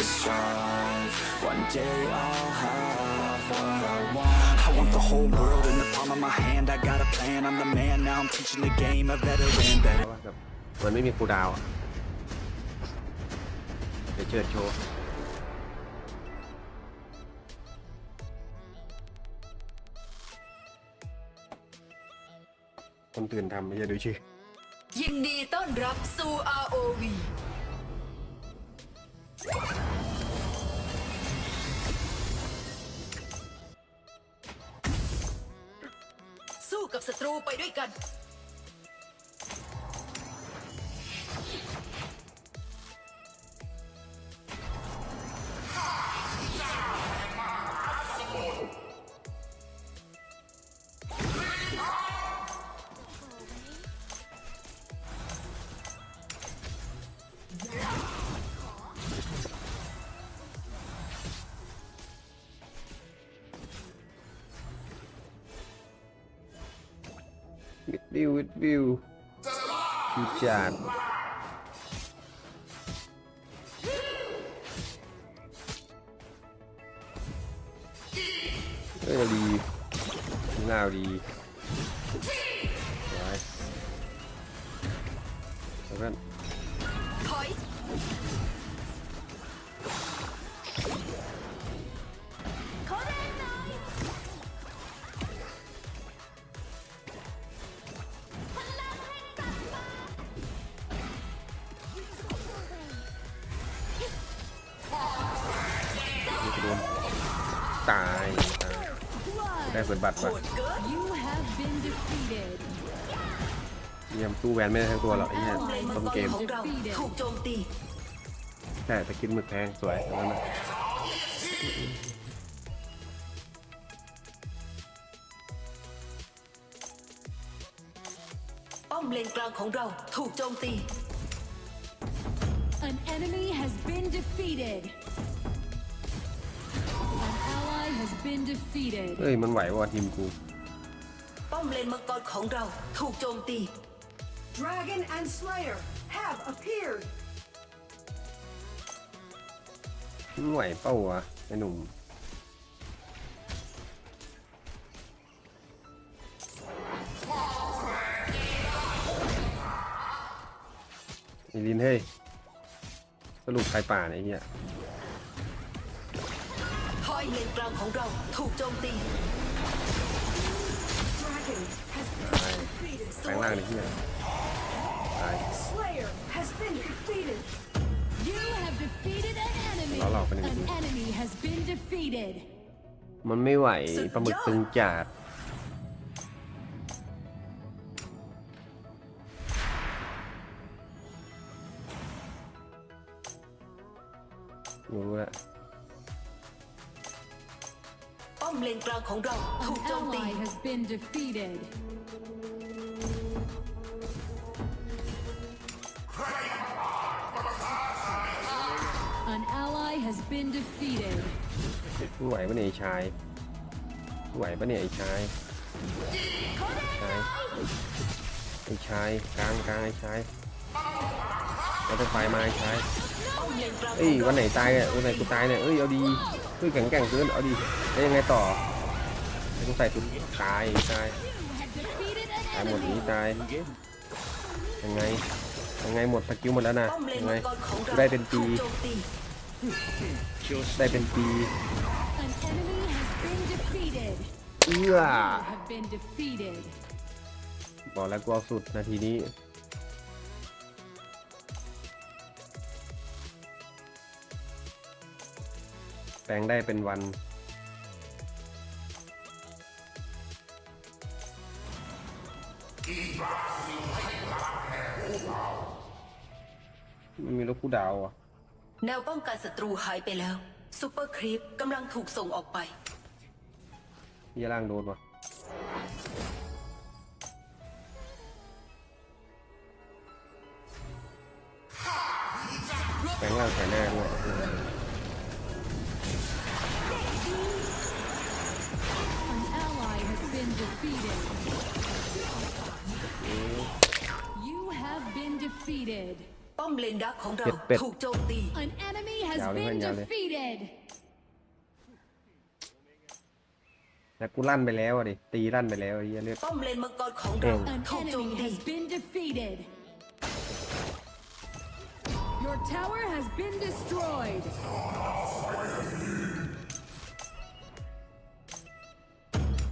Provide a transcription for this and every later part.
to strive. One day I'll have what I want. I want the whole world in the palm of my hand. I got a plan, I'm the man. Now I'm teaching the game, a veteran. Better ว่าแบบมันไม่มีคูลดาวน์อะเดี๋ยวเชิดโชว์ คนตื่นทำไม่ใช่ดูชื่อ ยินดีต้อนรับสู่ ROV กับศัตรูไปด้วยกัน วิดวิววิดวิวชูจานเอ้ โดนตายตายได้เปิดบัตรโหมาเยี่ยมตู้แวนไม่ได้ทั้งตัวหรอกไอ้เนี่ยต้นเกมของเราถูกโจมตีแต่สกินหมึกแพงสวยอันนั้นนะป้อมเลนกลางของเราถูกโจมตี An enemy has been defeated. Been defeated. เฮ้ย มันไหวว่ะทีมกู ป้อมเลนมังกรของเราถูกโจมตี Dragon and Slayer have appeared. มันไหวเป้าวะไอ้หนุ่ม ไอ้ลินเฮ้ย สรุปใครป่าเนี่ยไอ้เหี้ยทอย เลนกลางของเราถูกโจมตี Dragon has ตาย defeated. แปลงร่างในเหี้ยตาย Slayer has been defeated. You have defeated an enemy. Đó là cái này An gì? enemy has been defeated. มันไม่ไหวสุดยอดปลาหมึกตึงจัดรู้แล้ว มเลนกลางของเรา ถูก An โจมตี ally has been defeated. An ally has been defeated. ไม่ไหวปะเนี่ยไอ้ชายไม่ไหวปะเนี่ยไอ้ชายชายไอ้ชายกลางกลางไอ้ชายเราจะไฟมาไอ้ชาย เอ้ยวันไหนตายเนี่ยวันไหนกูตายเนี่ยเอ้ยเอาดีเฮ้ยแข็งแกร่งเกินเอาดีแล้วยังไงต่อให้กูใส่ตุนตายตายตายหมดนี้ตายยังไงยังไงหมดสกิลหมดแล้วนะยังไงได้เป็นปีได้เป็นปีเอื้อบอกแล้วกูเอาสุดนาทีนี้ แปลงได้เป็นวัน มันมีรถกูดาวอะ แนวป้องกันศัตรูหายไปแล้วซูเปอร์ครีปกำลังถูกส่งออกไปเฮียล่างโดนว่ะแปลงร่างใส่หน้าด้วย ป้อมเลนดักของเราเป็ดเป็ดถูกโจมตี An enemy has Dạo đi, been dạo đi. defeated. แล้วกูลั่นไปแล้วอะดิ ตีลั่นไปแล้วไอ้เหี้ยเลือด ป้อมเลนมังกรของเรา An ถูกโจม enemy ตี has been defeated. Your tower has been destroyed.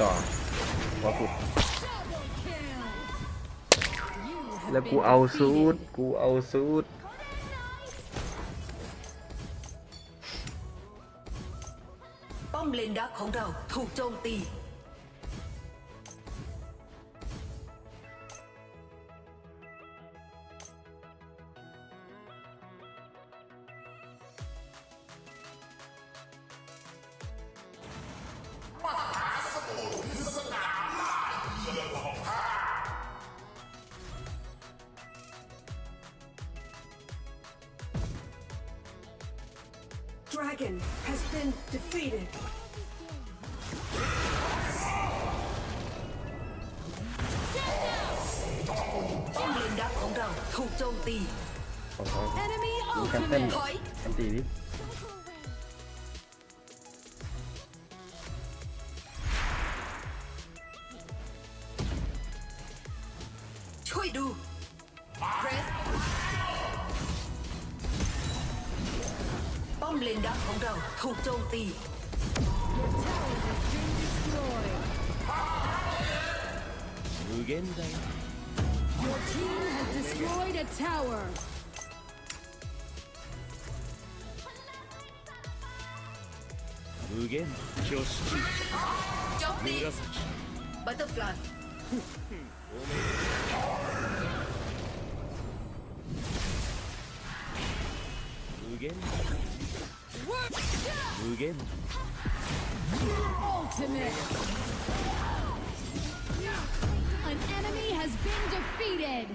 ต่อหัวสุดแล้วกูเอาซูดกูเอาซูดป้อมเลนดักของเราถูกโจมตี dragon has been defeated. Bom lên. Enemy ultimate. Press ป้อมเลนดักของเราถูกโจมตี Your tower has been destroyed. 无限大 Your team has destroyed a tower. 无限挙式 โจมตี 紫 บัตเตอร์ฟลาย 无限 無限 Ultimate. An enemy has been defeated.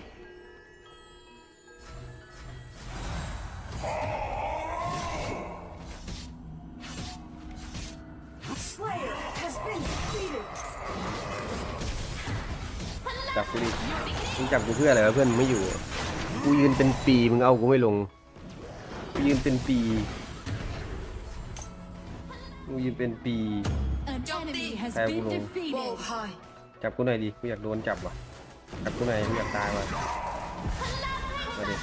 Slayer has been defeated. จับกูดิมึงจับกูเพื่ออะไรวะเพื่อนมึงไม่อยู่อะกูยืนเป็นปีมึงเอากูไม่ลง กูยืนเป็นปีกู ยืนเป็นปี An enemy has Hey, been Bruno. โบ defeated. ไฮจับกูหน่อยดิกูอยากโดนจับว่ะจับกูหน่อยกูอยากตายว่ะมาดิ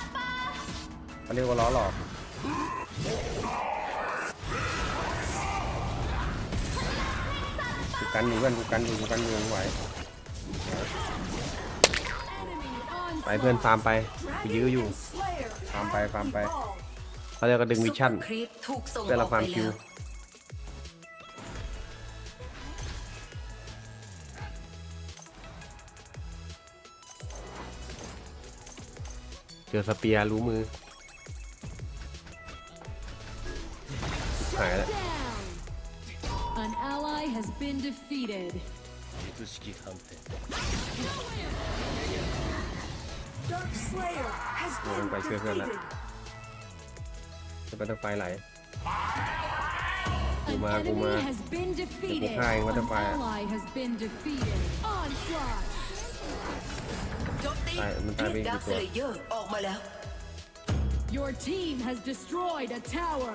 เขาเรียกว่าล้อหลอกกูกันอยู่เพื่อนกูกันอยู่กูกันอยู่ไม่ไหว Enemy ไปเพื่อน onslaught. ฟาร์มไปกูยื้อ Dragon อยู่ and Slayer Farm have by, farm by. evolved. เขาเรียกว่าดึงวิชั่นครีปถูกส่งเพื่ออเราอกฟาร์ไปมคิแล้วว อสเปียร์รู้มือหายแล้ว Down. An ally has been defeated. 术式判定 Dark Slayer has been Vâng, phải chưa hơn ạ. defeated. จะไปต้องไฟไหล An Guma, enemy guma. has been defeated. hai, what An if I- ally has been defeated. Onslaught. Your team has destroyed a tower.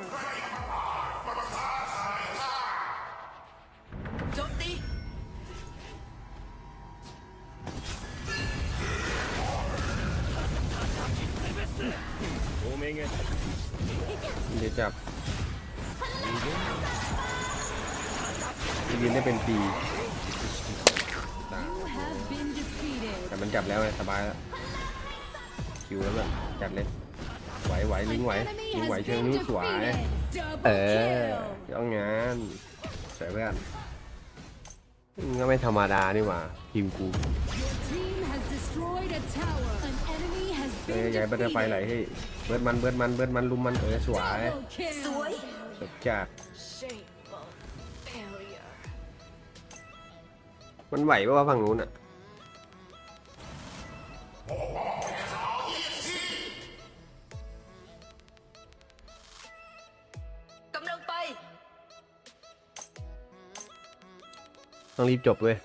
เดี๋ยวจับยิงได้เป็นปี มันจับแล้วไงสบายแล้วคิวแล้วแบบจัดเลยไหวไหวลิงไหว An enemy ลิงไหว has เชิง been นี้สวย defeated. เอ Double อ kill. ย่องงานสวยเพื่อนมึงก็ไม่ธรรมดานี่หว่าทีมกู Your team has destroyed a tower. An enemy has เอ้ย been อย่าให้บัตเตอร์ไฟไหล defeated. เฮ้ยเบิร์ดมันเบิร์ดมันเบิร์ดมันลุมมันเออสวย Double สวย kill. สุดจัด Shameful failure. มันไหวปะวะฝั่งนู้นอะ กำลังไป ต้องรีบจบเว้ย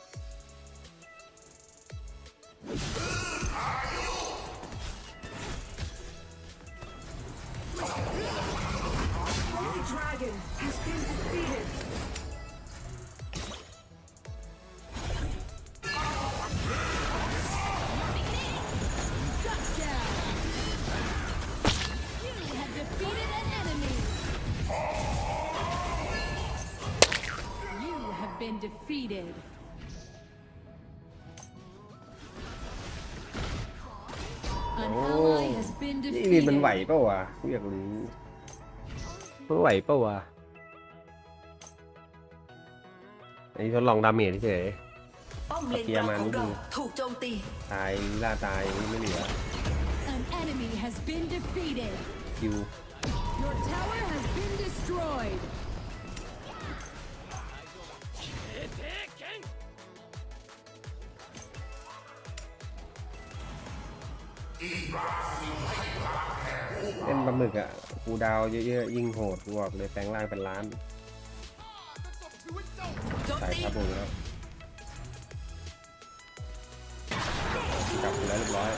defeated. An ally has been นี่ลินมัน defeated. ไหวปะวะกูอยากรู้มันไหวปะวะอันนี้ทดลองดาเมจเฉย ป้อมเลนเกีกยร์ลางมาของนิดนึเรางถูกโจมตี ตายล่าตายไม่เหลือ An enemy has been defeated. คิว Your tower has been destroyed. เล่นปลาหมึกอะกูดาวเยอะๆ ยิ่งโหดกูบอกเลยแปลงร่างเป็นล้านโจมสายตีทับหมดแล้วกลับไปแล้วเรียบร้อย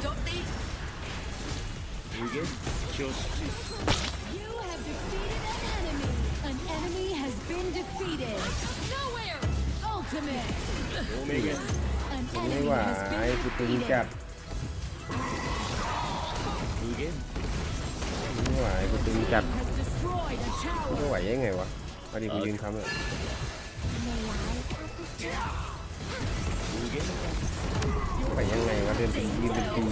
โจม ไม่ไหวกูตึงจับไม่ไหวกูตึงจับกูจะไหวยังไงวะเอดีกูยืนค้ำเลยไปยังไงวะเดินเป็นยืนเป็นปี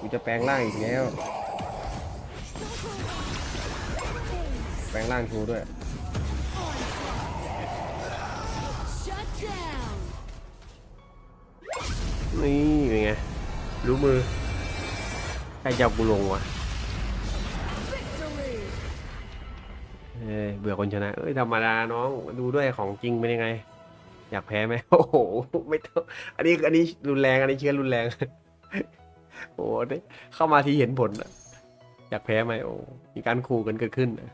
กูจะแปลงร่างอีกแล้ว แปลงร่างทูด้วย นี่เป็นไง รู้มือ ใครจะเอากูลงวะ Victory. เอ้ยเบื่อคนชนะ เอ้ยธรรมดาน้องดูด้วยของจริงเป็นยังไง อยากแพ้ไหมโอ้โหไม่ต้องอันนี้อันนี้รุนแรงอันนี้เชื้อรุนแรง โอ้โหได้เข้ามาทีเห็นผลอะอยากแพ้ไหมโอ้มีการขู่กันเกิดขึ้นอะ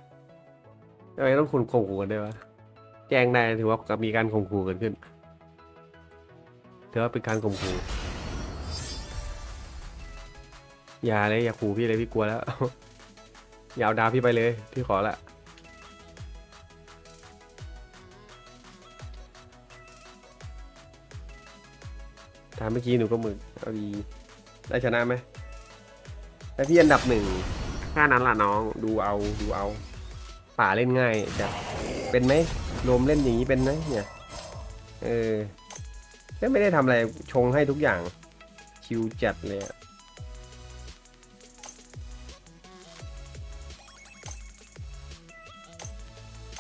ทำไมต้องคุณข่มขู่กันด้วยวะ แจ้งได้ถือว่ามีการข่มขู่เกิดขึ้นถือว่าเป็นการข่มขู่อย่าเลยอย่าขู่พี่เลยพี่กลัวแล้วอย่าเอาดาวพี่ไปเลย พี่ขอละถามเมื่อกี้หนูก็มึกเอาดีได้ชนะไหมแต่พี่อันดับหนึ่งแค่นั้นล่ะน้องดูเอาดูเอาป่าเล่นง่ายจะเป็นไหม รวมเล่นอย่างนี้เป็นไหมเนี่ย เออแล้วไม่ได้ทำอะไรชงให้ทุกอย่าง ชิวจัดเลยอะ